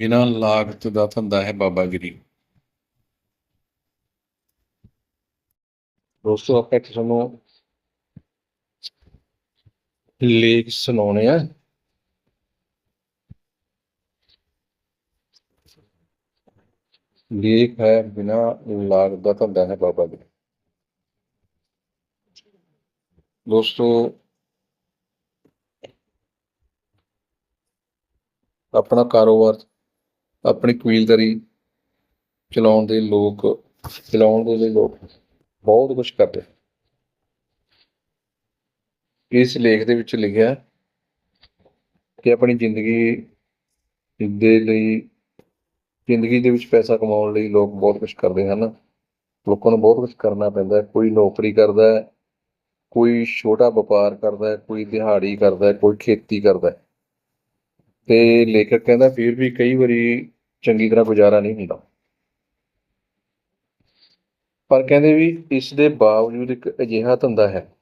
ਬਿਨਾਂ ਲਾਗਤ ਦਾ ਧੰਦਾ ਹੈ ਬਾਬਾਗਿਰੀ ਦੋਸਤੋ, ਆਪਾਂ ਇੱਥੇ ਤੁਹਾਨੂੰ ਲੇਖ ਸੁਣਾਉਣੇ ਆ। ਲੇਖ ਹੈ, ਬਿਨਾਂ ਲਾਗਤ ਦਾ ਧੰਦਾ ਹੈ ਬਾਬਾਗਿਰੀ ਦੋਸਤੋ, ਆਪਣਾ ਕਾਰੋਬਾਰ ਆਪਣੀ ਕਬੀਲਦਾਰੀ ਚਲਾਉਣ ਦੇ ਲੋਕ, ਚਲਾਉਣ ਦੇ ਲਈ ਲੋਕ ਬਹੁਤ ਕੁਝ ਕਰਦੇ ਇਸ ਲੇਖ ਦੇ ਵਿੱਚ ਲਿਖਿਆ ਕਿ ਆਪਣੀ ਜ਼ਿੰਦਗੀ ਦੇ ਲਈ, ਜ਼ਿੰਦਗੀ ਦੇ ਵਿੱਚ ਪੈਸਾ ਕਮਾਉਣ ਲਈ ਲੋਕ ਬਹੁਤ ਕੁਝ ਕਰਦੇ ਹਨ। ਲੋਕਾਂ ਨੂੰ ਬਹੁਤ ਕੁਝ ਕਰਨਾ ਪੈਂਦਾ ਕੋਈ ਨੌਕਰੀ ਕਰਦਾ ਹੈ, ਕੋਈ ਛੋਟਾ ਵਪਾਰ ਕਰਦਾ ਹੈ, ਕੋਈ ਦਿਹਾੜੀ ਕਰਦਾ ਹੈ, ਕੋਈ ਖੇਤੀ ਕਰਦਾ ਹੈ। ਤੇ ਲੇਖਕ ਕਹਿੰਦਾ, ਫਿਰ ਵੀ ਕਈ ਵਾਰੀ ਚੰਗੀ ਤਰ੍ਹਾਂ ਗੁਜ਼ਾਰਾ ਨਹੀਂ ਹੁੰਦਾ। ਪਰ ਕਹਿੰਦੇ ਵੀ ਇਸ ਦੇ ਬਾਵਜੂਦ ਇੱਕ ਅਜਿਹਾ ਧੰਦਾ ਹੈ।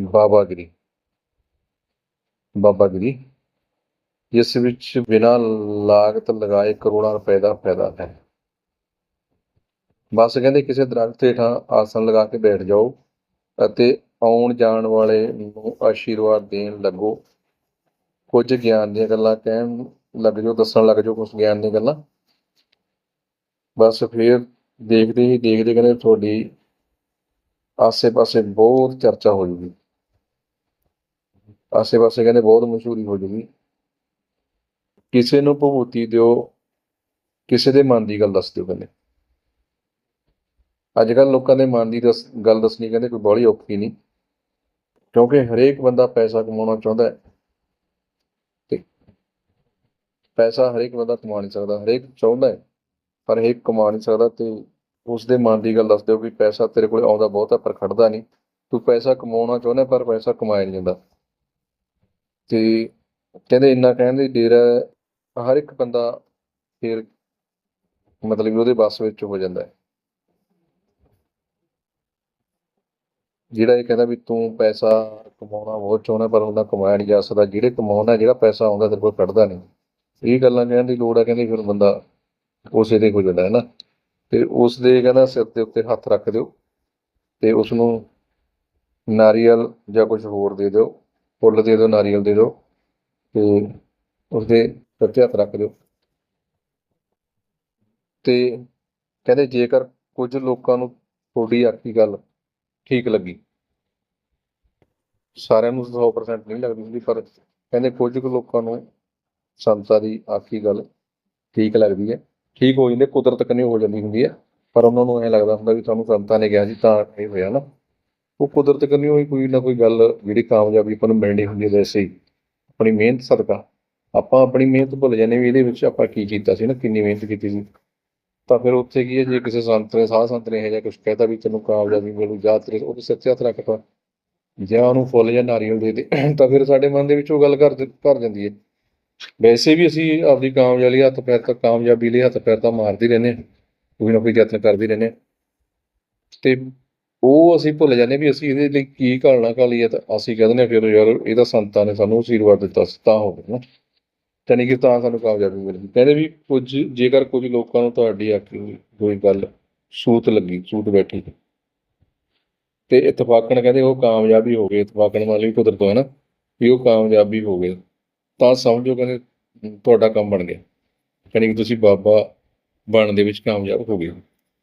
ਬਾਬਾਗਿਰੀ ਬਾਬਾਗਿਰੀ ਜਿਸ ਵਿੱਚ ਬਿਨਾਂ ਲਾਗਤ ਲਗਾਏ ਕਰੋੜਾਂ ਰੁਪਏ ਦਾ ਫਾਇਦਾ ਹੈ। ਬਸ ਕਹਿੰਦੇ ਕਿਸੇ ਦਰਖਤ ਹੇਠਾਂ ਆਸਣ ਲਗਾ ਕੇ ਬੈਠ ਜਾਓ ਅਤੇ ਆਉਣ ਜਾਣ ਵਾਲੇ ਨੂੰ ਆਸ਼ੀਰਵਾਦ ਦੇਣ ਲੱਗੋ। ਕੁਝ ਗਿਆਨ ਦੀਆਂ ਗੱਲਾਂ ਕਹਿਣ ਲੱਗ ਜਾਓ, ਦੱਸਣ ਲੱਗ ਜਾਓ ਕੁਝ ਗਿਆਨ ਦੀਆਂ ਗੱਲਾਂ। ਬਸ ਫਿਰ ਦੇਖਦੇ ਹੀ ਦੇਖਦੇ ਕਹਿੰਦੇ ਤੁਹਾਡੀ ਆਸੇ-ਪਾਸੇ ਬਹੁਤ ਚਰਚਾ ਹੋ ਜੂਗੀ। ਆਸੇ-ਪਾਸੇ ਕਹਿੰਦੇ ਬਹੁਤ ਮਸ਼ਹੂਰੀ ਹੋ ਜੂਗੀ। ਕਿਸੇ ਨੂੰ ਭਭੂਤੀ ਦਿਓ, ਕਿਸੇ ਦੇ ਮਨ ਦੀ ਗੱਲ ਦੱਸ ਦਿਓ ਕਹਿੰਦੇ। ਅੱਜ ਕੱਲ ਲੋਕਾਂ ਦੇ ਮਨ ਦੀ ਦੱਸ, ਗੱਲ ਦੱਸਣੀ ਕਹਿੰਦੇ ਕੋਈ ਬੜੀ ਔਖੀ ਨਹੀਂ। ਕਿਉਂਕਿ ਹਰੇਕ ਬੰਦਾ ਪੈਸਾ ਕਮਾਉਣਾ ਚਾਹੁੰਦਾ ਹੈ ਤੇ ਪੈਸਾ ਹਰੇਕ ਬੰਦਾ ਕਮਾ ਨਹੀਂ ਸਕਦਾ, ਹਰੇਕ ਚਾਹੁੰਦਾ ਹੈ, ਪਰ ਹਰੇਕ ਕਮਾ ਨਹੀਂ ਸਕਦਾ ਤੇ ਉਸ ਦੇ ਮਨ ਦੀ ਗੱਲ ਦੱਸ ਦਿਓ ਵੀ ਪੈਸਾ ਤੇਰੇ ਕੋਲ ਆਉਂਦਾ ਬਹੁਤ ਹੈ, ਪਰ ਖੜਦਾ ਨਹੀਂ। ਤੂੰ ਪੈਸਾ ਕਮਾਉਣਾ ਚਾਹੁੰਦਾ ਪਰ ਪੈਸਾ ਕਮਾਇਆ ਨਹੀਂ ਜਾਂਦਾ। ਤੇ ਕਹਿੰਦੇ ਇੰਨਾ ਕਹਿਣ ਦੀ ਡੇਰਾ ਹਰ ਇੱਕ ਬੰਦਾ ਫਿਰ ਮਤਲਬ ਕਿ ਉਹਦੇ ਵੱਸ ਵਿੱਚ ਹੋ ਜਾਂਦਾ ਹੈ। ਜਿਹੜਾ ਇਹ ਕਹਿੰਦਾ ਵੀ ਤੂੰ ਪੈਸਾ ਕਮਾਉਣਾ ਬਹੁਤ ਚਾਹੁੰਦਾ ਪਰ ਉਹਦਾ ਕਮਾਇਆ ਨਹੀਂ ਜਾ ਸਕਦਾ। ਜਿਹੜੇ ਕਮਾਉਣਾ ਜਿਹੜਾ ਪੈਸਾ ਆਉਂਦਾ, ਤੇਰੇ ਕੋਲ ਕੱਢਦਾ ਨਹੀਂ। ਇਹ ਗੱਲਾਂ ਕਹਿਣ ਦੀ ਲੋੜ ਹੈ ਕਹਿੰਦੇ ਫਿਰ ਬੰਦਾ ਉਸੇ ਦੇ ਹੋ ਜਾਂਦਾ ਹੈ ਨਾ? ਤੇ ਉਸ ਦੇ ਕਹਿੰਦਾ ਸਿਰ ਦੇ ਉੱਤੇ ਹੱਥ ਰੱਖ ਦਿਓ ਤੇ ਉਸ ਨੂੰ ਨਾਰੀਅਲ ਜਾਂ ਕੁਝ ਹੋਰ ਦੇ ਦਿਓ, ਫੁੱਲ ਦੇ ਦਿਓ, ਨਾਰੀਅਲ ਦੇ ਦਿਓ ਤੇ ਉਸਦੇ ਸਿਰ ਤੇ ਹੱਥ ਰੱਖ ਦਿਓ। ਤੇ ਕਹਿੰਦੇ ਜੇਕਰ ਕੁਝ ਲੋਕਾਂ ਨੂੰ ਤੁਹਾਡੀ ਆਖੀ ਗੱਲ ਠੀਕ ਲੱਗੀ, ਸਾਰਿਆਂ ਨੂੰ 100% ਨਹੀਂ ਲੱਗਦੀ ਹੁੰਦੀ, ਪਰ ਕਹਿੰਦੇ ਕੁਝ ਕੁ ਲੋਕਾਂ ਨੂੰ ਸੰਤਾਂ ਦੀ ਆਖੀ ਗੱਲ ਠੀਕ ਲੱਗਦੀ ਹੈ। ਠੀਕ ਹੋ ਜਾਂਦੇ ਕੁਦਰਤ ਕਨੇ ਹੋ ਜਾਂਦੀ ਹੁੰਦੀ ਹੈ। ਪਰ ਉਹਨਾਂ ਨੂੰ ਐਂ ਲੱਗਦਾ ਹੁੰਦਾ ਵੀ ਤੁਹਾਨੂੰ ਸੰਤਾਂ ਨੇ ਕਿਹਾ ਸੀ ਤਾਂ ਇਹ ਹੋਇਆ ਨਾ। ਉਹ ਕੁਦਰਤ ਕਨੇ ਹੋਈ ਕੋਈ ਨਾ ਕੋਈ ਗੱਲ ਜਿਹੜੀ ਕਾਮਯਾਬੀ ਆਪਾਂ ਨੂੰ ਮਿਲਣੀ ਹੁੰਦੀ ਹੈ ਵੈਸੇ ਹੀ ਆਪਣੀ ਮਿਹਨਤ ਸਦਕਾ। ਆਪਾਂ ਆਪਣੀ ਮਿਹਨਤ ਭੁੱਲ ਜਾਂਦੇ ਵੀ ਇਹਦੇ ਵਿੱਚ ਆਪਾਂ ਕੀ ਕੀਤਾ ਸੀ ਨਾ, ਕਿੰਨੀ ਮਿਹਨਤ ਕੀਤੀ ਸੀ। ਤਾਂ ਫਿਰ ਉੱਥੇ ਕੀ ਹੈ, ਜੇ ਕਿਸੇ ਸੰਤ ਨੇ, ਸਾਧ ਸੰਤ ਨੇ ਇਹ ਜਿਹਾ ਕੁਝ ਕਹਿਤਾ ਵੀ ਤੈਨੂੰ ਕਾਮਯਾਬੀ ਮਿਲੂ, ਜਾਂ ਤੇਰੇ ਉਹਦੇ ਸਿਰ ਤੇ ਹੱਥ ਰੱਖਤਾ ਜਾਂ ਉਹਨੂੰ ਫੁੱਲ ਜਾਂ ਨਾਰੀਅਲ ਦੇ ਦੇ, ਤਾਂ ਫਿਰ ਸਾਡੇ ਮਨ ਦੇ ਵਿੱਚ ਉਹ ਗੱਲ ਕਰ ਕਰ ਜਾਂਦੀ ਹੈ। ਵੈਸੇ ਵੀ ਅਸੀਂ ਆਪਦੀ ਕਾਮਯਾਬੀ ਹੱਥ ਪੈਰ ਤਾਂ ਕਾਮਯਾਬੀ ਲਈ ਹੱਥ ਪੈਰ ਤਾਂ ਮਾਰਦੇ ਰਹਿੰਦੇ ਹਾਂ, ਕੋਈ ਨਾ ਕੋਈ ਯਤਨ ਕਰਦੇ ਰਹਿੰਦੇ ਹਾਂ। ਤੇ ਉਹ ਅਸੀਂ ਭੁੱਲ ਜਾਂਦੇ ਵੀ ਅਸੀਂ ਇਹਦੇ ਲਈ ਕੀ ਘਾਲਣਾ ਘਾਲੀਏ ਤਾਂ ਅਸੀਂ ਕਹਿੰਦੇ ਨੇ ਫਿਰ ਯਾਰ ਇਹਦਾ ਸੰਤਾਂ ਨੇ ਸਾਨੂੰ ਆਸ਼ੀਰਵਾਦ ਦਿੱਤਾ ਸੀ, ਤਾਂ ਹੋ ਗਿਆ ਨਾ। ਜਾਣੀ ਕਿ ਤਾਂ ਸਾਨੂੰ ਕਾਮਯਾਬੀ ਮਿਲੀ ਕਹਿੰਦੇ ਵੀ ਕੁਝ ਜੇਕਰ ਕੁਝ ਲੋਕਾਂ ਨੂੰ ਤੁਹਾਡੀ ਆਖੀ ਕੋਈ ਗੱਲ ਸੂਤ ਲੱਗੀ, ਸੂਤ ਬੈਠੀ ਤੇ ਇਤਫਾਕਨ ਕਹਿੰਦੇ ਉਹ ਕਾਮਯਾਬੀ ਹੋ ਗਏ ਇਤਫਾਕਨ ਵਾਲੀ ਕੁਦਰਤ ਹੈ ਨਾ, ਵੀ ਉਹ ਕਾਮਯਾਬੀ ਹੋ ਗਏ। ਤਾਂ ਸਮਝੋ ਕਹਿੰਦੇ ਤੁਹਾਡਾ ਕੰਮ ਬਣ ਗਿਆ। ਯਾਨੀ ਕਿ ਤੁਸੀਂ ਬਾਬਾ ਬਣਨ ਦੇ ਵਿੱਚ ਕਾਮਯਾਬ ਹੋ ਗਏ।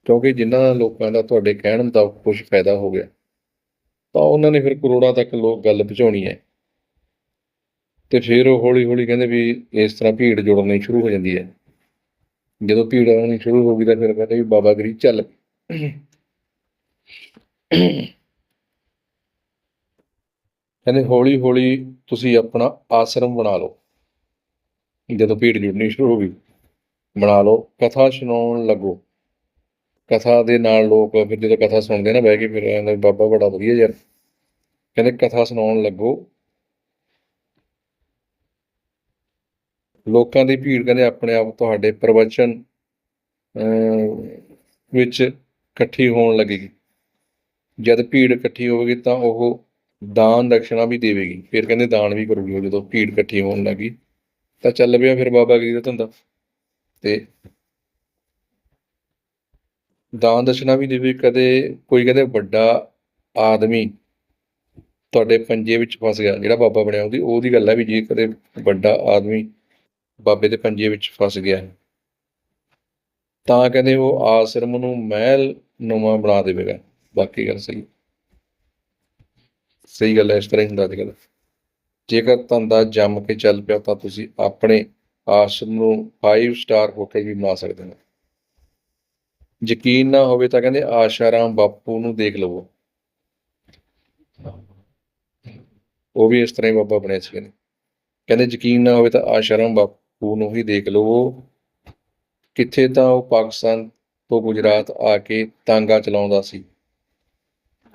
ਕਿਉਂਕਿ ਜਿਨ੍ਹਾਂ ਲੋਕਾਂ ਦਾ ਤੁਹਾਡੇ ਕਹਿਣ ਦਾ ਕੁਝ ਫਾਇਦਾ ਹੋ ਗਿਆ, ਤਾਂ ਉਹਨਾਂ ਨੇ ਫਿਰ ਕਰੋੜਾਂ ਤੱਕ ਲੋਕ ਗੱਲ ਪਹੁੰਚਾਉਣੀ ਹੈ। ਤੇ ਫਿਰ ਉਹ ਹੌਲੀ ਹੌਲੀ ਕਹਿੰਦੇ ਵੀ ਇਸ ਤਰ੍ਹਾਂ ਭੀੜ ਜੁੜਨੀ ਸ਼ੁਰੂ ਹੋ ਜਾਂਦੀ ਹੈ। ਜਦੋਂ ਭੀੜ ਆਉਣੀ ਸ਼ੁਰੂ ਹੋ ਗਈ ਤਾਂ ਫਿਰ ਕਹਿੰਦੇ ਵੀ ਬਾਬਾ ਬਾਬਾਗਿਰੀ ਚੱਲ ਕਹਿੰਦੇ ਹੌਲੀ ਹੌਲੀ ਤੁਸੀਂ ਆਪਣਾ ਆਸ਼ਰਮ ਬਣਾ ਲਓ। ਜਦੋਂ ਭੀੜ ਜੁੜਨੀ ਸ਼ੁਰੂ ਹੋ ਗਈ ਬਣਾ ਲਓ। ਕਥਾ ਸੁਣਾਉਣ ਲੱਗੋ। ਕਥਾ ਦੇ ਨਾਲ ਲੋਕ ਫਿਰ ਜਦੋਂ ਕਥਾ ਸੁਣਦੇ ਨਾ ਬਹਿ ਕੇ ਫਿਰ ਕਹਿੰਦੇ ਬਾਬਾ ਬੜਾ ਵਧੀਆ ਯਾਰ। ਕਹਿੰਦੇ ਕਥਾ ਸੁਣਾਉਣ ਲੱਗੋ। ਲੋਕਾਂ ਦੀ ਭੀੜ ਕਹਿੰਦੇ ਆਪਣੇ ਆਪ ਤੁਹਾਡੇ ਪ੍ਰਵਚਨ ਅਹ, ਵਿੱਚ ਇਕੱਠੀ ਹੋਣ ਲੱਗੇਗੀ। ਜਦ ਭੀੜ ਇਕੱਠੀ ਹੋਵੇਗੀ ਤਾਂ ਉਹ ਦਾਨ ਦਕਸ਼ਨਾ ਵੀ ਦੇਵੇਗੀ, ਫਿਰ ਕਹਿੰਦੇ ਦਾਨ ਵੀ ਕਰੂਗੀ ਉਹ ਜਦੋਂ ਭੀੜ ਇਕੱਠੀ ਹੋਣ ਲੱਗੀ, ਤਾਂ ਚੱਲ ਪਿਆ ਫਿਰ ਬਾਬਾ ਗਰੀ ਦਾ ਧੰਦਾ। ਤੇ ਦਾਨ ਦਸ਼ਨਾ ਵੀ ਦੇਵੇ, ਕਦੇ ਕੋਈ ਕਹਿੰਦੇ ਵੱਡਾ ਆਦਮੀ ਤੁਹਾਡੇ ਪੰਜੇ ਵਿੱਚ ਫਸ ਗਿਆ, ਜਿਹੜਾ ਬਾਬਾ ਬਣਿਆ ਉਹਦੀ ਉਹਦੀ ਗੱਲ ਹੈ ਵੀ ਜੇ ਕਦੇ ਵੱਡਾ ਆਦਮੀ ਬਾਬੇ ਦੇ ਪੰਜੇ ਵਿੱਚ ਫਸ ਗਿਆ ਤਾਂ ਕਹਿੰਦੇ ਉਹ ਆਸ਼ਰਮ ਨੂੰ ਮਹਿਲ ਨੁਮਾ ਬਣਾ ਦੇਵੇਗਾ, ਬਾਕੀ ਗੱਲ ਸਹੀ ਸਹੀ ਗੱਲ ਹੈ, ਇਸ ਤਰ੍ਹਾਂ ਹੀ ਹੁੰਦਾ ਅੱਜ ਕੱਲ੍ਹ ਜੇਕਰ ਧੰਦਾ ਜੰਮ ਕੇ ਚੱਲ ਪਿਆ ਤਾਂ ਤੁਸੀਂ ਆਪਣੇ ਆਸ਼ਰਮ ਨੂੰ 5 ਸਟਾਰ ਹੋਟਲ ਵੀ ਬਣਾ ਸਕਦੇ ਹੋ। ਯਕੀਨ ਨਾ ਹੋਵੇ ਤਾਂ ਕਹਿੰਦੇ ਆਸ਼ਾਰਾਮ ਬਾਪੂ ਨੂੰ ਦੇਖ ਲਵੋ। ਉਹ ਵੀ ਇਸ ਤਰ੍ਹਾਂ ਹੀ ਬਾਬਾ ਬਣਿਆ ਸੀ ਕਹਿੰਦੇ ਯਕੀਨ ਨਾ ਹੋਵੇ ਤਾਂ ਆਸ਼ਾਰਾਮ ਬਾਪੂ ਨੂੰ ਹੀ ਦੇਖ ਲਵੋ। ਕਿੱਥੇ ਤਾਂ ਉਹ ਪਾਕਿਸਤਾਨ ਤੋਂ ਗੁਜਰਾਤ ਆ ਕੇ ਤਾਂਗਾ ਚਲਾਉਂਦਾ ਸੀ।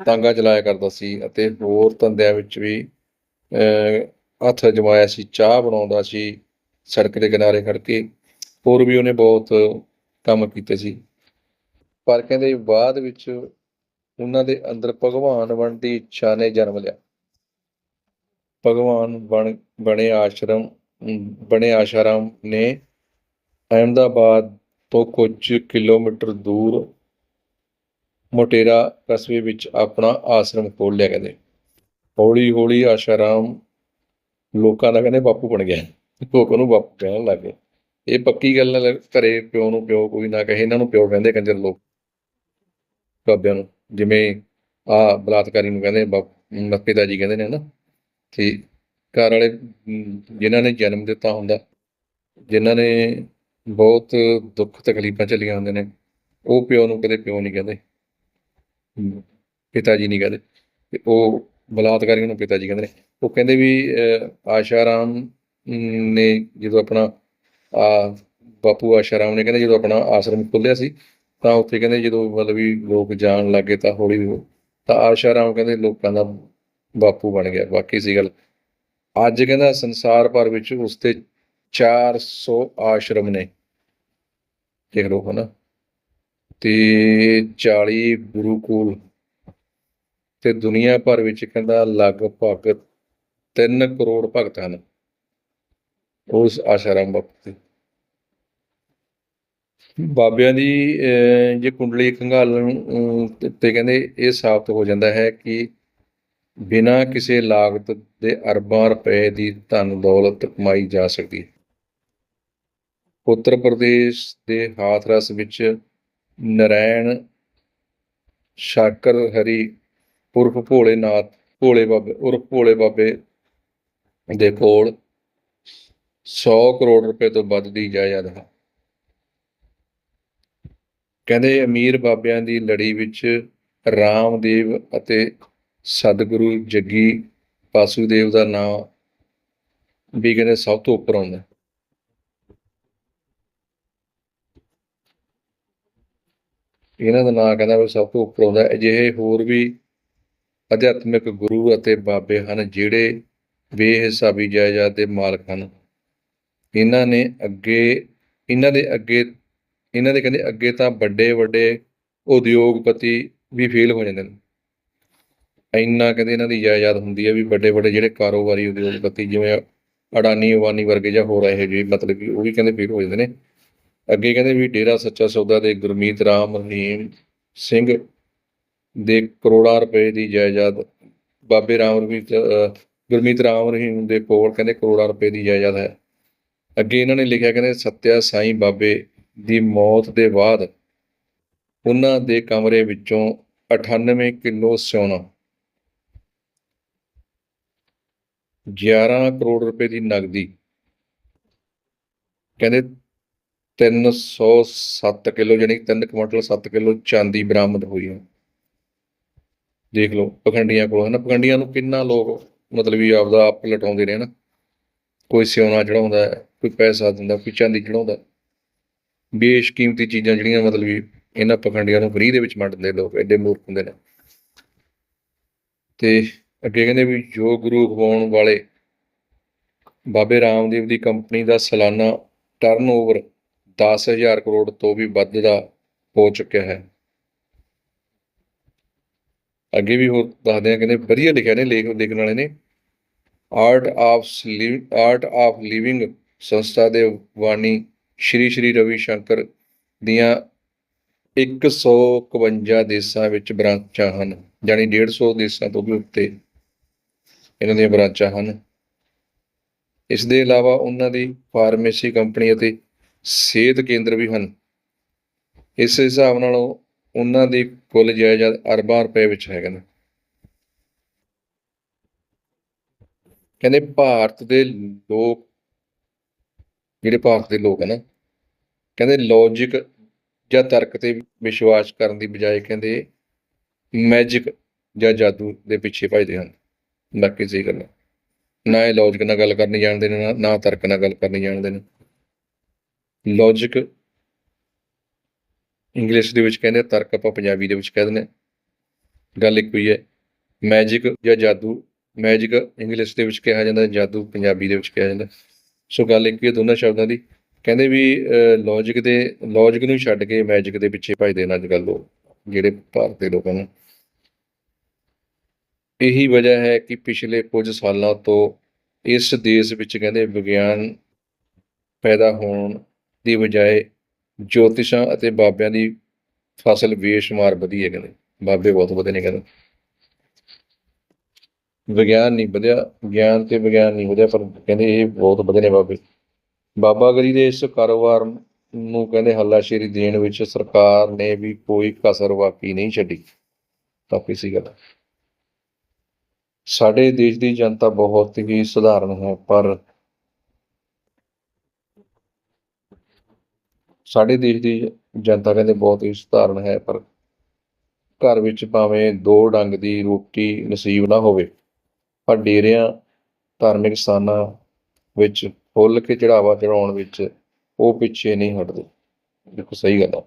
ਤਾਂਗਾ ਚਲਾਇਆ ਕਰਦਾ ਸੀ ਅਤੇ ਹੋਰ ਧੰਦਿਆਂ ਵਿੱਚ ਵੀ, ਅਹ, ਹੱਥ ਜਮਾਇਆ ਸੀ, ਚਾਹ ਬਣਾਉਂਦਾ ਸੀ, ਸੜਕ ਦੇ ਕਿਨਾਰੇ ਖੜ ਕੇ, ਹੋਰ ਵੀ ਉਹਨੇ ਬਹੁਤ ਕੰਮ ਕੀਤੇ ਸੀ। ਪਰ ਕਹਿੰਦੇ ਬਾਅਦ ਵਿੱਚ ਉਹਨਾਂ ਦੇ ਅੰਦਰ ਭਗਵਾਨ ਬਣ ਦੀ ਇੱਛਾ ਨੇ ਜਨਮ ਲਿਆ। ਭਗਵਾਨ ਬਣ, ਬਣੇ ਆਸ਼ਰਮ ਬਣੇ ਆਸ਼ਰਮ ਨੇ ਅਹਿਮਦਾਬਾਦ ਤੋਂ ਕੁਝ ਕਿਲੋਮੀਟਰ ਦੂਰ ਮੋਟੇਰਾ ਕਸਬੇ ਵਿੱਚ ਆਪਣਾ ਆਸ਼ਰਮ ਖੋਲ੍ਹ ਲਿਆ ਕਹਿੰਦੇ। ਹੌਲੀ ਹੌਲੀ ਆਸ਼ਰਮ ਲੋਕਾਂ ਦਾ ਕਹਿੰਦੇ ਬਾਪੂ ਬਣ ਗਿਆ। ਲੋਕ ਉਹਨੂੰ ਬਾਪੂ ਕਹਿਣ ਲੱਗ ਗਏ। ਇਹ ਪੱਕੀ ਗੱਲ ਹੈ ਘਰੇ ਪਿਓ ਨੂੰ ਪਿਓ ਕੋਈ ਨਾ ਕਹੇ ਇਹਨਾਂ ਨੂੰ ਪਿਓ ਕਹਿੰਦੇ ਕੰਜਰ ਲੋਕ। ਬਾਬਿਆਂ ਨੂੰ ਜਿਵੇਂ ਆ ਬਲਾਤਕਾਰੀ ਨੂੰ ਕਹਿੰਦੇ ਬਾਪ ਪਿਤਾ ਜੀ ਕਹਿੰਦੇ ਨੇ ਨਾ ਤੇ ਘਰ ਵਾਲੇ ਅਮ, ਜਿਨ੍ਹਾਂ ਨੇ ਜਨਮ ਦਿੱਤਾ ਹੁੰਦਾ ਜਿਨ੍ਹਾਂ ਨੇ ਬਹੁਤ ਦੁੱਖ ਤਕਲੀਫਾਂ ਚੱਲੀਆਂ ਹੁੰਦੇ ਨੇ ਉਹ ਪਿਓ ਨੂੰ ਕਦੇ ਪਿਓ ਨਹੀਂ ਕਹਿੰਦੇ। ਪਿਤਾ ਜੀ ਨਹੀਂ ਕਹਿੰਦੇ। ਤੇ ਉਹ ਬਲਾਤਕਾਰੀ ਨੂੰ ਪਿਤਾ ਜੀ ਕਹਿੰਦੇ ਨੇ। ਉਹ ਕਹਿੰਦੇ ਵੀ ਅਹ, ਆਸ਼ਾਰਾਮ ਅਮ, ਨੇ ਜਦੋਂ ਆਪਣਾ ਆ ਬਾਪੂ ਆਸ਼ਾਰਾਮ ਨੇ ਕਹਿੰਦੇ ਜਦੋਂ ਆਪਣਾ ਆਸ਼ਰਮ ਖੋਲ੍ਹਿਆ ਸੀ ਤਾਂ ਉੱਥੇ ਕਹਿੰਦੇ ਜਦੋਂ ਮਤਲਬ ਵੀ ਲੋਕ ਜਾਣ ਲੱਗੇ ਤਾਂ ਹੌਲੀ ਹੌਲੀ ਤਾਂ ਆਸ਼ਾਰਾਮ ਕਹਿੰਦੇ ਲੋਕਾਂ ਦਾ ਬਾਪੂ ਬਣ ਗਿਆ। ਬਾਕੀ ਸੀ ਗੱਲ। ਅੱਜ ਕਹਿੰਦਾ ਸੰਸਾਰ ਭਰ ਵਿੱਚ ਉਸ ਤੇ 400 ਆਸ਼ਰਮ ਨੇ। ਦੇਖ ਲਓ ਹਨਾ। ਤੇ 40 ਗੁਰੂਕੁਲ ਤੇ ਦੁਨੀਆ ਭਰ ਵਿੱਚ ਕਹਿੰਦਾ ਲਗਭਗ 3 ਕਰੋੜ ਭਗਤ ਹਨ। ਉਸ ਆਸ਼ਰਮ ਬਾਪੂ ਬਾਬਿਆਂ ਦੀ ਅਹ, ਜੇ ਕੁੰਡਲੀ ਖੰਗਾਲਣ ਤੇ- ਤੇ ਕਹਿੰਦੇ ਇਹ ਸਾਬਤ ਹੋ ਜਾਂਦਾ ਹੈ ਕਿ ਬਿਨਾਂ ਕਿਸੇ ਲਾਗਤ ਦੇ ਅਰਬਾਂ ਰੁਪਏ ਦੀ ਧਨ ਦੌਲਤ ਕਮਾਈ ਜਾ ਸਕਦੀ ਹੈ। ਉੱਤਰ ਪ੍ਰਦੇਸ਼ ਦੇ ਹਾਥਰਸ ਵਿੱਚ ਨਰੈਣ, ਸ਼ਾਕਰ, ਹਰੀ ਉਰਫ ਭੋਲੇਨਾਥ ਭੋਲੇ ਬਾਬੇ, ਉਰਫ ਭੋਲੇ ਬਾਬੇ ਦੇ ਕੋਲ 100 ਕਰੋੜ ਰੁਪਏ ਤੋਂ ਵੱਧ ਦੀ ਜਾਇਦਾਦ ਹੈ। ਕਹਿੰਦੇ ਅਮੀਰ ਬਾਬਿਆਂ ਦੀ ਲੜੀ ਵਿੱਚ ਰਾਮਦੇਵ ਅਤੇ ਸਤਿਗੁਰੂ ਜੱਗੀ ਪਾਸੂਦੇਵ ਦਾ ਨਾਮ ਵੀ ਕਹਿੰਦੇ ਸਭ ਤੋਂ ਉੱਪਰ ਆਉਂਦਾ। ਇਹਨਾਂ ਦਾ ਨਾਂ ਕਹਿੰਦਾ ਵੀ ਸਭ ਤੋਂ ਉੱਪਰ ਆਉਂਦਾ ਅਜਿਹੇ ਹੋਰ ਵੀ ਅਧਿਆਤਮਿਕ ਗੁਰੂ ਅਤੇ ਬਾਬੇ ਹਨ ਜਿਹੜੇ ਬੇਹਿਸਾਬੀ ਜਾਇਦਾਦ ਦੇ ਮਾਲਕ ਹਨ। ਇਹਨਾਂ ਨੇ ਅੱਗੇ, ਇਹਨਾਂ ਦੇ ਅੱਗੇ, ਇਹਨਾਂ ਦੇ ਕਹਿੰਦੇ ਅੱਗੇ ਤਾਂ ਵੱਡੇ ਵੱਡੇ ਉਦਯੋਗਪਤੀ ਵੀ ਫੇਲ ਹੋ ਜਾਂਦੇ ਨੇ। ਇੰਨਾ ਕਹਿੰਦੇ ਇਹਨਾਂ ਦੀ ਜਾਇਦਾਦ ਹੁੰਦੀ ਹੈ ਵੀ ਵੱਡੇ ਵੱਡੇ ਜਿਹੜੇ ਕਾਰੋਬਾਰੀ ਉਦਯੋਗਪਤੀ ਜਿਵੇਂ ਅਡਾਨੀ ਅਵਾਨੀ ਵਰਗੇ ਜਾਂ ਹੋਰ ਇਹੋ ਜਿਹੇ ਮਤਲਬ ਕਿ ਉਹ ਵੀ ਕਹਿੰਦੇ ਫੇਲ ਹੋ ਜਾਂਦੇ ਨੇ। ਅੱਗੇ ਕਹਿੰਦੇ ਵੀ ਡੇਰਾ ਸੱਚਾ ਸੌਦਾ ਦੇ ਗੁਰਮੀਤ ਰਾਮ ਰਹੀਮ ਸਿੰਘ ਦੇ ਕਰੋੜਾਂ ਰੁਪਏ ਦੀ ਜਾਇਦਾਦ ਬਾਬੇ ਰਾਮ ਰਹੀਮ ਗੁਰਮੀਤ ਰਾਮ ਰਹੀਮ ਦੇ ਕੋਲ ਕਹਿੰਦੇ ਕਰੋੜਾਂ ਰੁਪਏ ਦੀ ਜਾਇਦਾਦ ਹੈ। ਅੱਗੇ ਇਹਨਾਂ ਨੇ ਲਿਖਿਆ ਕਹਿੰਦੇ ਸੱਤਿਆ ਸਾਈਂ ਬਾਬੇ ਦੀ ਮੌਤ ਦੇ ਬਾਅਦ ਉਹਨਾਂ ਦੇ ਕਮਰੇ ਵਿੱਚੋਂ 98 ਕਿਲੋ ਸੋਨਾ 11 ਕਰੋੜ ਰੁਪਏ ਦੀ ਨਗਦੀ ਕਹਿੰਦੇ 307 ਕਿਲੋ ਯਾਨੀ 3 ਕੁਇੰਟਲ 7 ਕਿਲੋ ਚਾਂਦੀ ਬਰਾਮਦ ਹੋਈ ਹੈ। ਦੇਖ ਲਓ, ਪਖੰਡੀਆਂ ਕੋਲ ਹਨਾ ਪਖੰਡੀਆਂ ਨੂੰ ਕਿੰਨਾ ਲੋਕ ਮਤਲਬ ਵੀ ਆਪਦਾ ਆਪ ਲਟਾਉਂਦੇ ਨੇ ਨਾ। ਕੋਈ ਸਿਉਣਾ ਚੜਾਉਂਦਾ ਕੋਈ ਪੈਸਾ ਦਿੰਦਾ, ਕੋਈ ਚਾਂਦੀ ਚੜਾਉਂਦਾ ਬੇਸ਼ਕੀਮਤੀ ਚੀਜ਼ਾਂ ਜਿਹੜੀਆਂ ਮਤਲਬ ਵੀ ਇਹਨਾਂ ਪਖੰਡੀਆਂ ਨੂੰ ਫਰੀ ਦੇ ਵਿੱਚ ਵੰਡਦੇ ਲੋਕ, ਐਡੇ ਮੂਰਖ ਹੁੰਦੇ ਨੇ। ਤੇ ਅੱਗੇ ਕਹਿੰਦੇ ਵੀ ਜੋ ਗੁਰੂ ਖਵਾਉਣ ਵਾਲੇ ਬਾਬੇ ਰਾਮਦੇਵ ਦੀ ਕੰਪਨੀ ਦਾ ਸਾਲਾਨਾ ਟਰਨਓਵਰ 10000 ਕਰੋੜ ਤੋਂ ਵੀ ਵੱਧ ਦਾ ਹੋ ਚੁੱਕਿਆ ਹੈ। ਅੱਗੇ ਵੀ ਹੋਰ ਦੱਸਦੇ ਆ, ਕਹਿੰਦੇ ਵਧੀਆ ਲਿਖਿਆ ਨੇ, ਲੇਖ ਲਿਖਣ ਵਾਲੇ ਨੇ। Art of art of living ਸੰਸਥਾ ਦੇ ਵਾਣੀ ਸ਼੍ਰੀ ਸ਼੍ਰੀ ਰਵੀ ਸ਼ੰਕਰ ਦੀਆਂ 151 ਦੇਸ਼ਾਂ ਵਿੱਚ ਬ੍ਰਾਂਚਾਂ ਹਨ, ਜਾਣੀ 150 ਦੇਸ਼ਾਂ ਤੋਂ ਵੀ ਉੱਤੇ ਇਹਨਾਂ ਦੀਆਂ ਬ੍ਰਾਂਚਾਂ ਹਨ। ਇਸ ਦੇ ਇਲਾਵਾ ਉਹਨਾਂ ਦੀ ਫਾਰਮੇਸੀ ਕੰਪਨੀ ਅਤੇ ਸਿਹਤ ਕੇਂਦਰ ਵੀ ਹਨ। ਇਸ ਹਿਸਾਬ ਨਾਲ ਉਹਨਾਂ ਦੀ ਕੁੱਲ ਜਾਇਦਾਦ ਅਰਬਾਂ ਰੁਪਏ ਵਿੱਚ ਹੈਗੇ ਨੇ। ਕਹਿੰਦੇ ਭਾਰਤ ਦੇ ਲੋਕ, ਜਿਹੜੇ ਭਾਰਤ ਦੇ ਲੋਕ ਹਨ, ਕਹਿੰਦੇ ਲੌਜੀਕ ਜਾਂ ਤਰਕ ਤੇ ਵਿਸ਼ਵਾਸ ਕਰਨ ਦੀ ਬਜਾਏ ਕਹਿੰਦੇ ਮੈਜਿਕ ਜਾਂ ਜਾਦੂ ਦੇ ਪਿੱਛੇ ਭੱਜਦੇ ਹਨ। ਬਾਕੀ ਸਹੀ ਗੱਲ ਨਾ ਇਹ ਲੌਜਿਕ ਨਾਲ ਗੱਲ ਕਰਨੀ ਜਾਣਦੇ ਨੇ ਨਾ ਤਰਕ ਨਾਲ ਗੱਲ ਕਰਨੀ ਜਾਣਦੇ ਨੇ। ਲੌਜਿਕ ਇੰਗਲਿਸ਼ ਦੇ ਵਿੱਚ ਕਹਿੰਦੇ ਤਰਕ ਆਪਾਂ ਪੰਜਾਬੀ ਦੇ ਵਿੱਚ ਕਹਿ ਦਿੰਦੇ ਹਾਂ। ਗੱਲ ਇੱਕ ਹੀ ਹੈ ਮੈਜਿਕ ਜਾਂ ਜਾਦੂ। ਮੈਜਿਕ ਇੰਗਲਿਸ਼ ਦੇ ਵਿੱਚ ਕਿਹਾ ਜਾਂਦਾ, ਜਾਦੂ ਪੰਜਾਬੀ ਦੇ ਵਿੱਚ ਕਿਹਾ ਜਾਂਦਾ। ਸੋ ਗੱਲ ਇੱਕ ਹੀ ਹੈ ਦੋਨਾਂ ਸ਼ਬਦਾਂ ਦੀ। ਕਹਿੰਦੇ ਵੀ ਲੌਜਿਕ ਦੇ ਲੌਜਿਕ ਨੂੰ ਛੱਡ ਕੇ ਮੈਜਿਕ ਦੇ ਪਿੱਛੇ ਭੱਜਦੇ ਨੇ ਅੱਜ ਕੱਲ੍ਹ ਲੋਕ, ਜਿਹੜੇ ਭਾਰਤ ਦੇ ਲੋਕਾਂ ਨੂੰ। ਇਹੀ ਵਜ੍ਹਾ ਹੈ ਕਿ ਪਿਛਲੇ ਕੁਝ ਸਾਲਾਂ ਤੋਂ ਇਸ ਦੇਸ਼ ਵਿੱਚ ਕਹਿੰਦੇ ਵਿਗਿਆਨ ਪੈਦਾ ਹੋਣ ਦੀ ਬਜਾਏ ਜੋਤਿਸ਼ਾਂ ਅਤੇ ਬਾਬਿਆਂ ਦੀ ਫਸਲ ਬੇਸ਼ੁਮਾਰ ਵਧੀ ਹੈ ਕਹਿੰਦੇ। ਬਾਬੇ ਬਹੁਤ ਵਧੇ ਨੇ ਕਹਿੰਦੇ। ਵਿਗਿਆਨ ਨਹੀਂ ਵਧਿਆ, ਗਿਆਨ ਤੇ ਵਿਗਿਆਨ ਨਹੀਂ ਵਧਿਆ, ਪਰ ਕਹਿੰਦੇ ਇਹ ਬਹੁਤ ਵਧੇ ਨੇ ਬਾਬੇ। ਬਾਬਾਗਰੀ ਦੇ ਇਸ ਕਾਰੋਬਾਰ ਨੂੰ ਕਹਿੰਦੇ ਹੱਲਾਸ਼ੇਰੀ ਦੇਣ ਵਿੱਚ ਸਰਕਾਰ ਨੇ ਵੀ ਕੋਈ ਕਸਰ ਬਾਕੀ ਨਹੀਂ ਛੱਡੀ। ਤਾਂ ਕਿਸੇ ਗੱਲ। ਸਾਡੇ ਦੇਸ਼ ਦੀ ਜਨਤਾ ਬਹੁਤ ਹੀ ਸਧਾਰਨ ਹੈ, ਪਰ ਸਾਡੇ ਦੇਸ਼ ਦੀ ਜਨਤਾ ਕਹਿੰਦੇ ਬਹੁਤ ਹੀ ਸਧਾਰਨ ਹੈ, ਪਰ ਘਰ ਵਿੱਚ ਭਾਵੇਂ ਦੋ ਡੰਗ ਦੀ ਰੋਟੀ ਨਸੀਬ ਨਾ ਹੋਵੇ, ਪਰ ਡੇਰਿਆਂ, ਧਾਰਮਿਕ ਸਥਾਨਾਂ ਵਿੱਚ ਫੁੱਲ ਕੇ ਚੜਾਵਾ ਚੜਾਉਣ ਵਿੱਚ ਉਹ ਪਿੱਛੇ ਨਹੀਂ ਹਟਦੇ। ਦੇਖੋ ਸਹੀ ਗੱਲ ਆ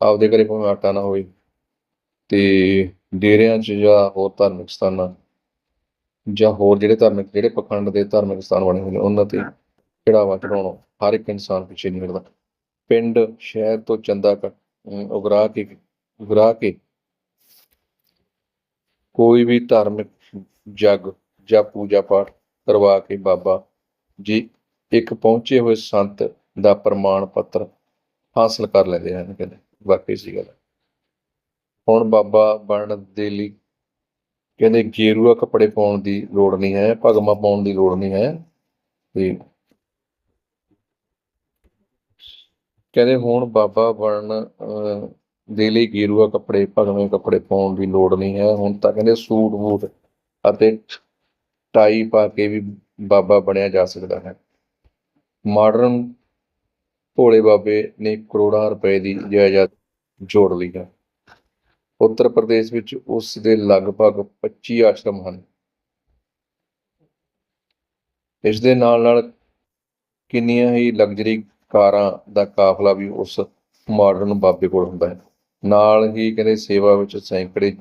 ਆਪਦੇ ਘਰੇ ਭਾਵੇਂ ਆਟਾ ਨਾ ਹੋਵੇ ਤੇ ਡੇਰਿਆਂ 'ਚ ਜਾਂ ਹੋਰ ਧਾਰਮਿਕ ਸਥਾਨਾਂ ਜਾਂ ਹੋਰ ਜਿਹੜੇ ਧਾਰਮਿਕ, ਜਿਹੜੇ ਪਖੰਡ ਦੇ ਧਾਰਮਿਕ ਸਥਾਨ ਬਣੇ ਹੋਏ ਨੇ, ਉਹਨਾਂ ਤੇ ਚੜਾਵਾ ਚੜਾਉਣਾ ਹਰ ਇੱਕ ਇਨਸਾਨ ਪਿੱਛੇ ਨਹੀਂ ਹਟਦਾ। ਪਿੰਡ, ਸ਼ਹਿਰ ਤੋਂ ਚੰਦਾ ਉਗਰਾ ਕੇ ਉਗਰਾ ਕੇ ਕੋਈ ਵੀ ਧਾਰਮਿਕ ਜਗ ਜਾਂ ਪੂਜਾ ਪਾਠ ਕਰਵਾ ਕੇ ਬਾਬਾ ਜੀ ਇੱਕ ਪਹੁੰਚੇ ਹੋਏ ਸੰਤ ਦਾ ਪ੍ਰਮਾਣ ਪੱਤਰ ਹਾਸਲ ਕਰ ਲੈਂਦੇ ਹਨ ਕਹਿੰਦੇ। ਵਾਕਈ ਸੀ ਗੱਲ ਹੁਣ ਬਾਬਾ ਬਣਨ ਦੇ ਲਈ ਕਹਿੰਦੇ ਗੇਰੂਆ ਕੱਪੜੇ ਪਾਉਣ ਦੀ ਲੋੜ ਨਹੀਂ ਹੈ ਭਗਮਾ ਪਾਉਣ ਦੀ ਲੋੜ ਨਹੀਂ ਹੈ। ਤੇ ਕਹਿੰਦੇ ਹੁਣ ਬਾਬਾ ਬਣਨ ਅਹ, ਦੇ ਲਈ ਗੇਰੂਆ ਕੱਪੜੇ ਭਗਵੇਂ ਕੱਪੜੇ ਪਾਉਣ ਦੀ ਲੋੜ ਨਹੀਂ ਹੈ। ਹੁਣ ਤਾਂ ਕਹਿੰਦੇ ਸੂਟ ਬੂਟ ਅਤੇ ਟਾਈ ਪਾ ਕੇ ਵੀ ਬਾਬਾ ਬਣਿਆ ਜਾ ਸਕਦਾ ਹੈ। ਮਾਡਰਨ ਭੋਲੇ ਬਾਬੇ ਨੇ ਕਰੋੜਾਂ ਰੁਪਏ ਦੀ ਜਾਇਦਾਦ ਜੋੜ ਲਈ ਹੈ। ਉੱਤਰ ਪ੍ਰਦੇਸ਼ ਵਿੱਚ ਉਸ ਦੇ ਲਗਭਗ 25 ਆਸ਼ਰਮ ਹਨ। ਇਸ ਦੇ ਨਾਲ ਨਾਲ ਕਿੰਨੀਆਂ ਹੀ ਲਗਜ਼ਰੀ ਕਾਰਾਂ ਦਾ ਕਾਫਲਾ ਵੀ ਉਸ ਮਾਡਰਨ ਬਾਬੇ ਕੋਲ ਹੁੰਦਾ ਹੈ। ਨਾਲ ਹੀ ਕਹਿੰਦੇ ਸੇਵਾ ਵਿੱਚ ਸੈਂਕੜੇ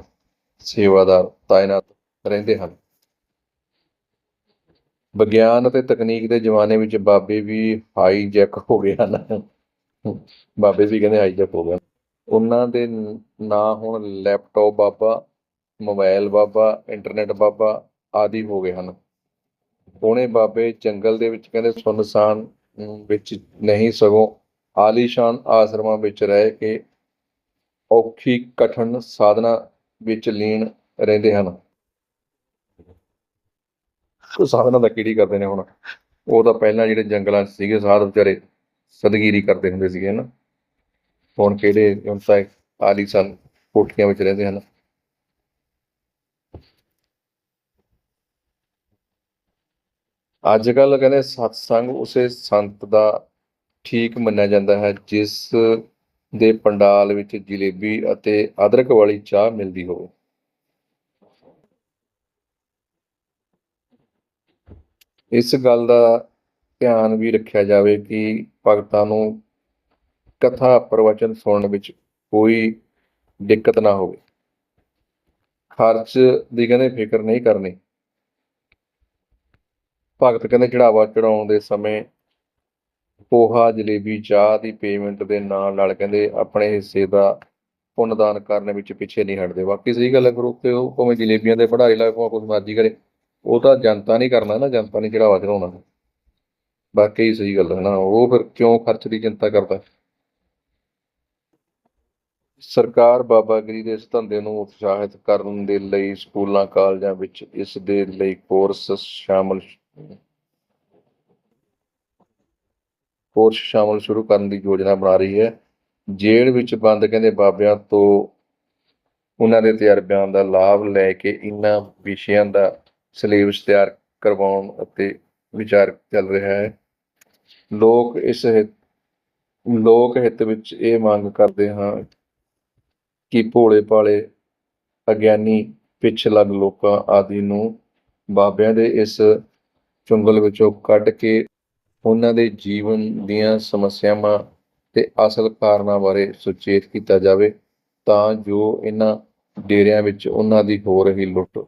ਸੇਵਾਦਾਰ ਤਾਇਨਾਤ ਰਹਿੰਦੇ ਹਨ। ਵਿਗਿਆਨ ਅਤੇ ਤਕਨੀਕ ਦੇ ਜ਼ਮਾਨੇ ਵਿੱਚ ਬਾਬੇ ਵੀ ਹਾਈਜੈਕ ਹੋ ਗਏ ਹਨ। ਬਾਬੇ ਵੀ ਕਹਿੰਦੇ ਹਾਈਜੈਕ ਹੋ ਗਏ ਉਹਨਾਂ ਦੇ ਨਾਂ ਹੁਣ ਲੈਪਟਾਪ ਬਾਬਾ ਮੋਬਾਈਲ ਬਾਬਾ ਇੰਟਰਨੈਟ ਬਾਬਾ ਆਦਿ ਹੋ ਗਏ ਹਨ। ਉਹਨੇ ਬਾਬੇ ਜੰਗਲ ਦੇ ਵਿੱਚ ਕਹਿੰਦੇ ਸੁਨਸਾਨ ਵਿੱਚ ਨਹੀਂ, ਸਗੋਂ ਆਲੀਸ਼ਾਨ ਆਸ਼ਰਮਾਂ ਵਿੱਚ ਰਹਿ ਕੇ ਔਖੀ ਕਠਨ ਸਾਧਨਾ ਵਿੱਚ ਲੀਨ ਰਹਿੰਦੇ ਹਨ। ਉਹ ਸਾਧਨਾ ਦਾ ਕਿਹੜੀ ਕਰਦੇ ਨੇ ਹੁਣ? ਉਹ ਤਾਂ ਪਹਿਲਾਂ ਜਿਹੜੇ ਜੰਗਲਾਂ 'ਚ ਸੀਗੇ, ਸਾਧ ਵਿਚਾਰੇ ਸਦਗੀਰੀ ਕਰਦੇ ਹੁੰਦੇ ਸੀਗੇ ਨਾ ਹੁਣ ਕਿਹੜੇ, ਹੁਣ ਤਾਂ ਆਲੀਸ਼ਾਨ ਕੋਠੀਆਂ ਵਿੱਚ ਰਹਿੰਦੇ ਹਨ। ਅੱਜ ਕੱਲ ਕਹਿੰਦੇ ਸਤਸੰਗ ਉਸੇ ਸੰਤ ਦਾ ਠੀਕ ਮੰਨਿਆ ਜਾਂਦਾ ਹੈ, ਜਿਸ ਦੇ ਪੰਡਾਲ ਵਿੱਚ ਜਲੇਬੀ ਅਤੇ ਅਦਰਕ ਵਾਲੀ ਚਾਹ ਮਿਲਦੀ ਹੋਵੇ। ਇਸ ਗੱਲ ਦਾ ਧਿਆਨ ਵੀ ਰੱਖਿਆ ਜਾਵੇ ਕਿ ਭਗਤਾਂ ਨੂੰ ਕਥਾ ਪ੍ਰਵਚਨ ਸੁਣਨ ਵਿੱਚ ਕੋਈ ਦਿੱਕਤ ਨਾ ਹੋਵੇ। ਖਰਚ ਦੀ ਕਹਿੰਦੇ ਫਿਕਰ ਨਹੀਂ ਕਰਨੀ। ਭਗਤ ਕਹਿੰਦੇ ਚੜਾਵਾ ਚੜਾਉਣ ਦੇ ਸਮੇਂ ਪੋਹਾ, ਜਲੇਬੀ, ਚਾਹ ਦੀ ਪੇਮੈਂਟ ਦੇ ਨਾਲ ਨਾਲ ਕਹਿੰਦੇ ਆਪਣੇ ਹਿੱਸੇ ਦਾ ਪੁੰਨਦਾਨ ਕਰਨ ਵਿੱਚ ਪਿੱਛੇ ਨਹੀਂ ਹਟਦੇ। ਬਾਕੀ ਸਹੀ ਗੱਲ ਹੈ ਗੁਰੂ ਤੇ ਉਹ ਭਾਵੇਂ ਜਲੇਬੀਆਂ ਦੇ ਪੜਾਈ ਲਾ ਭਾਵੇਂ ਕੁਝ ਮਰਜ਼ੀ ਕਰੇ, ਉਹ ਤਾਂ ਜਨਤਾ ਨਹੀਂ ਕਰਨਾ ਨਾ, ਜਨਤਾ ਨਹੀਂ ਚੜਾਵਾ ਚੜਾਉਣਾ। ਬਾਕੀ ਸਹੀ ਗੱਲ ਹੈ ਨਾ, ਉਹ ਫਿਰ ਕਿਉਂ ਖਰਚ ਦੀ ਚਿੰਤਾ ਕਰਦਾ? ਸਰਕਾਰ ਬਾਬਾਗਿਰੀ ਦੇ ਇਸ ਧੰਦੇ ਨੂੰ ਉਤਸ਼ਾਹਿਤ ਕਰਨ ਦੇ ਲਈ ਸਕੂਲਾਂ, ਕਾਲਜਾਂ ਵਿੱਚ ਇਸ ਦੇ ਲਈ ਕੋਰਸ ਸ਼ਾਮਲ ਕੋਰਸ ਸ਼ਾਮਲ ਸ਼ੁਰੂ ਕਰਨ ਦੀ ਯੋਜਨਾ ਬਣਾ ਰਹੀ ਹੈ। ਜੇਲ੍ਹ ਵਿੱਚ ਬੰਦ ਕਹਿੰਦੇ ਬਾਬਿਆਂ ਤੋਂ ਉਹਨਾਂ ਦੇ ਤਜਰਬਿਆਂ ਦਾ ਲਾਭ ਲੈ ਕੇ ਇਹਨਾਂ ਵਿਸ਼ਿਆਂ ਦਾ ਸਿਲੇਬਸ ਤਿਆਰ ਕਰਵਾਉਣ ਅਤੇ ਵਿਚਾਰ ਚੱਲ ਰਿਹਾ ਹੈ। ਲੋਕ ਇਸ ਹਿੱਤ, ਲੋਕ ਹਿੱਤ ਵਿੱਚ ਇਹ ਮੰਗ ਕਰਦੇ ਹਾਂ ਕਿ ਭੋਲੇ ਭਾਲੇ ਅਗਿਆਨੀ, ਪਿੱਛ ਲੱਗ ਲੋਕਾਂ ਆਦਿ ਨੂੰ ਬਾਬਿਆਂ ਦੇ ਇਸ ਚੁੰਗਲ ਵਿੱਚੋਂ ਕੱਢ ਕੇ ਉਹਨਾਂ ਦੇ ਜੀਵਨ ਦੀਆਂ ਸਮੱਸਿਆਵਾਂ ਤੇ ਅਸਲ ਕਾਰਨਾਂ ਬਾਰੇ ਸੁਚੇਤ ਕੀਤਾ ਜਾਵੇ, ਤਾਂ ਜੋ ਇਹਨਾਂ ਡੇਰਿਆਂ ਵਿੱਚ ਉਹਨਾਂ ਦੀ ਹੋ ਰਹੀ ਲੁੱਟ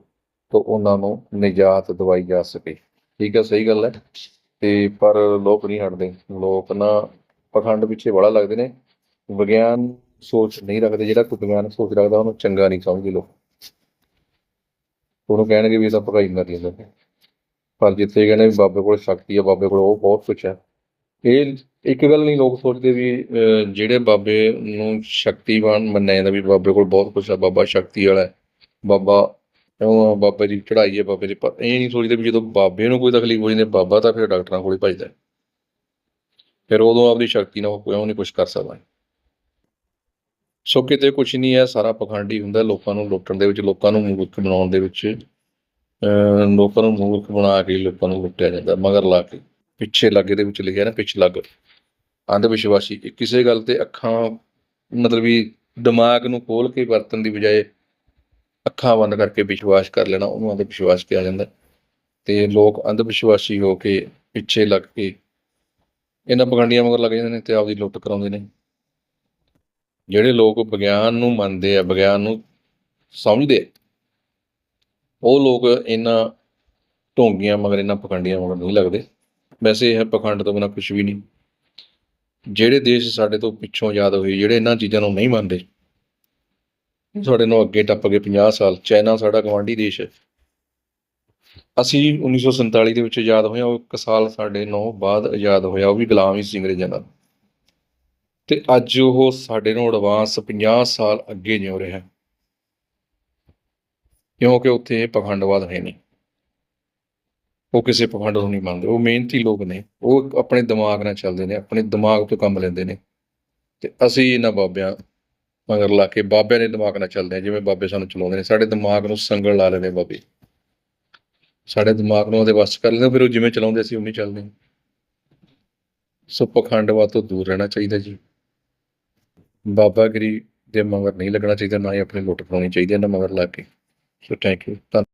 ਤੋਂ ਉਹਨਾਂ ਨੂੰ ਨਿਜਾਤ ਦਵਾਈ ਜਾ ਸਕੇ। ਠੀਕ ਹੈ ਸਹੀ ਗੱਲ ਹੈ। ਤੇ ਪਰ ਲੋਕ ਨਹੀਂ ਹਟਦੇ। ਲੋਕ ਨਾ ਪਖੰਡ ਪਿੱਛੇ ਬੜਾ ਲੱਗਦੇ ਨੇ। ਵਿਗਿਆਨ ਸੋਚ ਨਹੀਂ ਰੱਖਦੇ। ਜਿਹੜਾ ਕੋਈ ਵਿਗਿਆਨ ਸੋਚ ਰੱਖਦਾ, ਉਹਨੂੰ ਚੰਗਾ ਨਹੀਂ ਸਮਝਦੇ ਲੋਕ। ਉਹਨੂੰ ਕਹਿਣਗੇ ਵੀ ਇਹ ਤਾਂ ਭਗਾਈ ਮਾਰੀ ਜਾਂਦਾ ਪਰ ਜਿੱਥੇ ਕਹਿੰਦੇ ਵੀ ਬਾਬੇ ਕੋਲ ਸ਼ਕਤੀ ਹੈ ਬਾਬੇ ਕੋਲ ਉਹ ਬਹੁਤ ਕੁਛ ਹੈ। ਇਹ ਇੱਕ ਗੱਲ ਨਹੀਂ ਲੋਕ ਸੋਚਦੇ ਵੀ ਜਿਹੜੇ ਬਾਬੇ ਨੂੰ ਸ਼ਕਤੀਵਾਨ ਮੰਨਿਆ ਜਾਂਦਾ ਵੀ ਬਾਬੇ ਕੋਲ ਬਹੁਤ ਕੁਛ ਹੈ ਬਾਬਾ ਸ਼ਕਤੀ ਵਾਲਾ ਹੈ ਬਾਬਾ ਉਹ ਬਾਬੇ ਦੀ ਚੜ੍ਹਾਈ ਹੈ ਬਾਬੇ ਦੀ ਪਰ ਇਹ ਨਹੀਂ ਸੋਚਦੇ ਵੀ ਜਦੋਂ ਬਾਬੇ ਨੂੰ ਕੋਈ ਤਕਲੀਫ ਹੋ ਜਾਂਦੀ ਹੈ, ਬਾਬਾ ਤਾਂ ਫਿਰ ਡਾਕਟਰਾਂ ਕੋਲ ਹੀ ਭੱਜਦਾ ਫਿਰ ਉਦੋਂ ਆਪਦੀ ਸ਼ਕਤੀ ਨਾਲ ਉਹ ਨਹੀਂ ਕੁਝ ਕਰ ਸਕਦਾ ਸੋ ਕਿਤੇ ਕੁਝ ਨਹੀਂ ਹੈ ਸਾਰਾ ਪਖੰਡ ਹੀ ਹੁੰਦਾ ਲੋਕਾਂ ਨੂੰ ਲੁੱਟਣ ਦੇ ਵਿੱਚ ਲੋਕਾਂ ਨੂੰ ਮੂਰਖ ਬਣਾਉਣ ਦੇ ਵਿੱਚ। ਲੋਕਾਂ ਨੂੰ ਮੂਰਖ ਬਣਾ ਕੇ ਲੋਕਾਂ ਨੂੰ ਲੁੱਟਿਆ ਜਾਂਦਾ, ਮਗਰ ਲਾ ਕੇ, ਪਿੱਛੇ ਲੱਗ ਦੇ ਵਿੱਚ ਲਿਖਿਆ ਨਾ, ਪਿੱਛੇ ਲੱਗ। ਅੰਧ ਵਿਸ਼ਵਾਸੀ ਕਿਸੇ ਗੱਲ ਤੇ ਅੱਖਾਂ, ਮਤਲਬ ਵੀ ਦਿਮਾਗ ਨੂੰ ਖੋਲ ਕੇ ਵਰਤਣ ਦੀ ਬਜਾਏ ਅੱਖਾਂ ਬੰਦ ਕਰਕੇ ਵਿਸ਼ਵਾਸ ਕਰ ਲੈਣਾ, ਉਹਨੂੰ ਅੰਧ ਵਿਸ਼ਵਾਸ ਕਿਹਾ ਜਾਂਦਾ। ਤੇ ਲੋਕ ਅੰਧ ਵਿਸ਼ਵਾਸੀ ਹੋ ਕੇ ਪਿੱਛੇ ਲੱਗ ਕੇ, ਇਹਨਾਂ ਪਗੰਡੀਆਂ ਮਗਰ ਲੱਗ ਜਾਂਦੇ ਨੇ ਤੇ ਆਪਦੀ ਲੁੱਟ ਕਰਾਉਂਦੇ ਨੇ। ਜਿਹੜੇ ਲੋਕ ਵਿਗਿਆਨ ਨੂੰ ਮੰਨਦੇ ਆ, ਵਿਗਿਆਨ ਨੂੰ ਸਮਝਦੇ ਉਹ ਲੋਕ ਇਹਨਾਂ ਢੋਂਗੀਆਂ ਮਗਰ ਇਹਨਾਂ ਪਖੰਡੀਆਂ ਮਗਰ ਨਹੀਂ ਲੱਗਦੇ। ਵੈਸੇ ਇਹ ਪਖੰਡ ਤੋਂ ਬਿਨਾਂ ਕੁਝ ਵੀ ਨਹੀਂ। ਜਿਹੜੇ ਦੇਸ਼ ਸਾਡੇ ਤੋਂ ਪਿੱਛੋਂ ਆਜ਼ਾਦ ਹੋਏ, ਜਿਹੜੇ ਇਹਨਾਂ ਚੀਜ਼ਾਂ ਨੂੰ ਨਹੀਂ ਮੰਨਦੇ, ਸਾਡੇ ਨੂੰ ਅੱਗੇ ਟੱਪ ਗਏ 50 ਸਾਲ, ਚਾਈਨਾ ਸਾਡਾ ਗਵਾਂਢੀ ਦੇਸ਼ ਹੈ। ਅਸੀਂ 1947 ਦੇ ਵਿੱਚ ਆਜ਼ਾਦ ਹੋਏ ਹਾਂ, ਉਹ ਇੱਕ ਸਾਲ ਸਾਡੇ ਨੂੰ ਬਾਅਦ ਆਜ਼ਾਦ ਹੋਇਆ, ਉਹ ਵੀ ਗੁਲਾਮ ਹੀ ਸੀ ਅੰਗਰੇਜ਼ਾਂ ਦਾ ਤੇ ਅੱਜ ਉਹ ਸਾਡੇ ਨੂੰ ਐਡਵਾਂਸ 50 ਸਾਲ ਅੱਗੇ ਜਿਉ ਰਿਹਾ। ਕਿਉਂਕਿ ਉੱਥੇ ਇਹ ਪਖੰਡਵਾਦ ਹੈ ਨਹੀਂ ਉਹ ਕਿਸੇ ਪਖੰਡ ਨੂੰ ਨਹੀਂ ਮੰਨਦੇ। ਉਹ ਮਿਹਨਤੀ ਲੋਕ ਨੇ। ਉਹ ਆਪਣੇ ਦਿਮਾਗ ਨਾਲ ਚੱਲਦੇ ਨੇ, ਆਪਣੇ ਦਿਮਾਗ ਤੋਂ ਕੰਮ ਲੈਂਦੇ ਨੇ। ਤੇ ਅਸੀਂ ਇਹਨਾਂ ਬਾਬਿਆਂ ਮਗਰ ਲਾ ਕੇ ਬਾਬਿਆਂ ਦੇ ਦਿਮਾਗ ਨਾਲ ਚੱਲਦੇ ਆ ਜਿਵੇਂ ਬਾਬੇ ਸਾਨੂੰ ਚਲਾਉਂਦੇ ਨੇ। ਸਾਡੇ ਦਿਮਾਗ ਨੂੰ ਸੰਗਲ ਲਾ ਲੈਂਦੇ ਬਾਬੇ। ਸਾਡੇ ਦਿਮਾਗ ਨੂੰ ਉਹਦੇ ਵੱਸ ਕਰ ਲੈਂਦੇ ਫਿਰ ਉਹ ਜਿਵੇਂ ਚਲਾਉਂਦੇ ਅਸੀਂ ਉਵੇਂ ਚੱਲਦੇ ਸੋ ਪਖੰਡਵਾਦ ਤੋਂ ਦੂਰ ਰਹਿਣਾ ਚਾਹੀਦਾ ਜੀ। ਬਾਬਾਗਿਰੀ ਦੇ ਮਗਰ ਨਹੀਂ ਲੱਗਣਾ ਚਾਹੀਦਾ, ਨਾ ਹੀ ਆਪਣੀ ਲੁੱਟ ਪਾਉਣੀ ਚਾਹੀਦੀ ਇਹਨਾਂ ਮਗਰ ਲਾ ਕੇ। So thank you. Done.